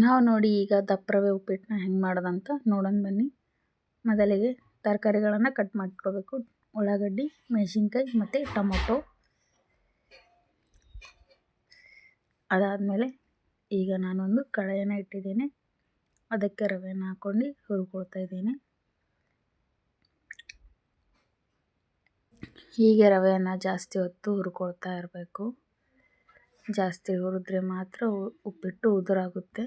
ನಾವು ನೋಡಿ ಈಗ ದಪ್ಪ ರವೆ ಉಪ್ಪಿಟ್ಟನ್ನ ಹೆಂಗೆ ಮಾಡೋದಂತ ನೋಡೋಣ ಬನ್ನಿ. ಮೊದಲಿಗೆ ತರಕಾರಿಗಳನ್ನು ಕಟ್ ಮಾಡ್ಕೋಬೇಕು. ಉಳ್ಳಾಗಡ್ಡಿ, ಮೆಣಸಿನ್ಕಾಯಿ ಮತ್ತು ಟೊಮೊಟೊ. ಅದಾದಮೇಲೆ ಈಗ ನಾನೊಂದು ಕಳೆಯನ್ನು ಇಟ್ಟಿದ್ದೇನೆ. ಅದಕ್ಕೆ ರವೆಯನ್ನು ಹಾಕ್ಕೊಂಡು ಹುರ್ಕೊಳ್ತಾ ಇದ್ದೀನಿ. ಹೀಗೆ ರವೆಯನ್ನು ಜಾಸ್ತಿ ಹೊತ್ತು ಹುರ್ಕೊಳ್ತಾ ಇರಬೇಕು. ಜಾಸ್ತಿ ಹುರಿದ್ರೆ ಮಾತ್ರ ಉಪ್ಪಿಟ್ಟು ಉದುರಾಗುತ್ತೆ.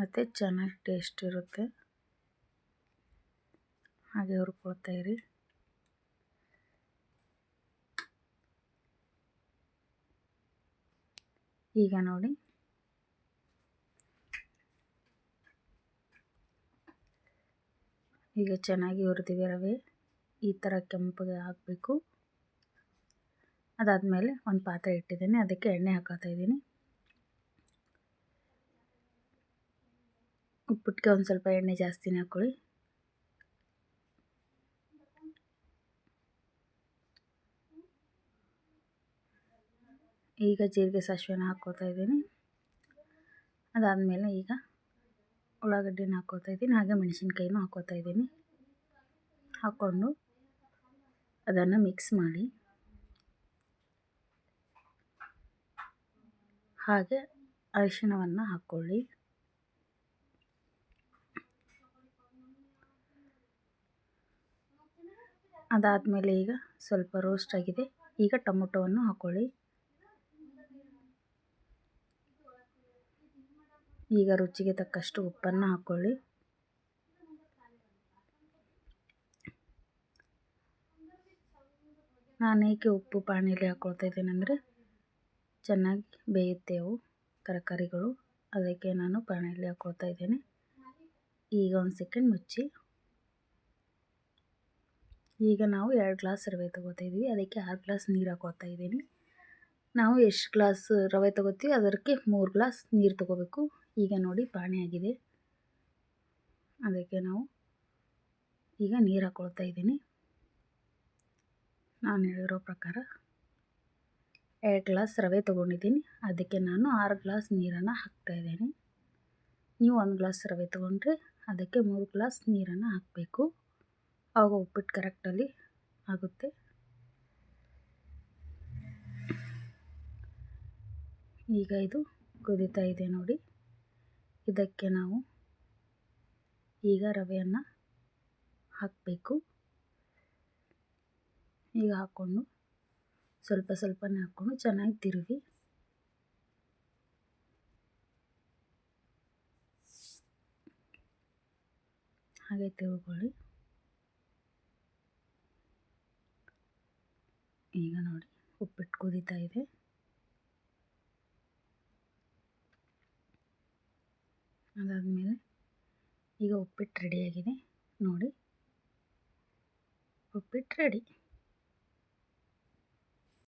ಮತ್ತು ಚೆನ್ನಾಗಿ ಟೇಸ್ಟ್ ಇರುತ್ತೆ. ಹಾಗೆ ಹುರ್ಕೊಳ್ತಾ ಇರಿ. ಈಗ ನೋಡಿ. ಈಗ ಚೆನ್ನಾಗಿ ಹುರಿದಿವೆ ರವೆ. ಈ ಥರ ಕೆಂಪಗೆ ಹಾಕಬೇಕು. ಅದಾದಮೇಲೆ ಒಂದು ಪಾತ್ರೆ ಇಟ್ಟಿದ್ದೀನಿ. ಅದಕ್ಕೆ ಎಣ್ಣೆ ಹಾಕೋತಾ ಇದ್ದೀನಿ. ಉಪ್ಪಿಟ್ಟಿಗೆ ಒಂದು ಸ್ವಲ್ಪ ಎಣ್ಣೆ ಜಾಸ್ತಿನೇ ಹಾಕ್ಕೊಳ್ಳಿ ಈಗ ಜೀರಿಗೆ ಸಾಸಿವೆನ ಹಾಕ್ಕೋತಾ ಇದ್ದೀನಿ. ಅದಾದಮೇಲೆ ಈಗ ಉಳ್ಳಾಗಡ್ಡಿನ ಹಾಕ್ಕೋತಾ ಇದ್ದೀನಿ, ಹಾಗೆ ಮೆಣಸಿನ್ಕಾಯಿನೂ ಹಾಕ್ಕೋತಾ ಇದ್ದೀನಿ. ಹಾಕ್ಕೊಂಡು ಅದನ್ನು ಮಿಕ್ಸ್ ಮಾಡಿ. ಹಾಗೆ ಅರಿಶಿಣವನ್ನು ಹಾಕ್ಕೊಳ್ಳಿ ಅದಾದಮೇಲೆ ಈಗ ಸ್ವಲ್ಪ ರೋಸ್ಟ್ ಆಗಿದೆ. ಈಗ ಟೊಮೊಟೊವನ್ನು ಹಾಕ್ಕೊಳ್ಳಿ ಈಗ ರುಚಿಗೆ ತಕ್ಕಷ್ಟು ಉಪ್ಪನ್ನು ಹಾಕ್ಕೊಳ್ಳಿ ನಾನು ಏಕೆ ಉಪ್ಪು ಪಾಣಿಯಲ್ಲಿ ಹಾಕ್ಕೊಳ್ತಾ ಇದ್ದೇನೆಂದರೆ ಚೆನ್ನಾಗಿ ಬೇಯುತ್ತೇವು ತರಕಾರಿಗಳು. ಅದಕ್ಕೆ ನಾನು ಪಾಣಿಯಲ್ಲಿ ಹಾಕ್ಕೊಳ್ತಾ ಇದ್ದೇನೆ. ಈಗ ಒಂದು ಸೆಕೆಂಡ್ ಮುಚ್ಚಿ ಈಗ ನಾವು ಎರಡು ಗ್ಲಾಸ್ ರವೆ ತೊಗೋತಾಯಿದ್ದೀವಿ ಅದಕ್ಕೆ ಆರು ಗ್ಲಾಸ್ ನೀರು ಹಾಕೋತಾ ಇದ್ದೀನಿ. ನಾವು ಎಷ್ಟು ಗ್ಲಾಸ್ ರವೆ ತೊಗೋತೀವಿ, ಅದಕ್ಕೆ ಮೂರು ಗ್ಲಾಸ್ ನೀರು ತೊಗೋಬೇಕು. ಈಗ ನೋಡಿ ಪಾಣಿ ಆಗಿದೆ. ಅದಕ್ಕೆ ನಾವು ಈಗ ನೀರು ಹಾಕ್ಕೊಳ್ತಾ ಇದ್ದೀನಿ. ನಾನು ಹೇಳಿರೋ ಪ್ರಕಾರ ಎರಡು ಗ್ಲಾಸ್ ರವೆ ತೊಗೊಂಡಿದ್ದೀನಿ. ಅದಕ್ಕೆ ನಾನು ಆರು ಗ್ಲಾಸ್ ನೀರನ್ನು ಹಾಕ್ತಾಯಿದ್ದೀನಿ ನೀವು ಒಂದು ಗ್ಲಾಸ್ ರವೆ ತೊಗೊಂಡ್ರೆ ಅದಕ್ಕೆ ಮೂರು ಗ್ಲಾಸ್ ನೀರನ್ನು ಹಾಕಬೇಕು. ಆವಾಗ ಉಪ್ಪಿಟ್ಟು ಕರೆಕ್ಟಲ್ಲಿ ಆಗುತ್ತೆ. ಈಗ ಇದು ಕುದೀತಾ ಇದೆ ನೋಡಿ. ಇದಕ್ಕೆ ನಾವು ಈಗ ರವೆಯನ್ನು ಹಾಕಬೇಕು. ಈಗ ಹಾಕ್ಕೊಂಡು ಸ್ವಲ್ಪ ಸ್ವಲ್ಪನೇ ಹಾಕ್ಕೊಂಡು ಚೆನ್ನಾಗಿ ತಿರುಗಿ. ಹಾಗೆ ತಿರುಕೊಳ್ಳಿ ಈಗ ನೋಡಿ ಉಪ್ಪಿಟ್ಟು ಕುದೀತಾ ಇದೆ. ಅದಾದಮೇಲೆ ಈಗ ಉಪ್ಪಿಟ್ಟು ರೆಡಿಯಾಗಿದೆ ನೋಡಿ ಉಪ್ಪಿಟ್ಟು ರೆಡಿ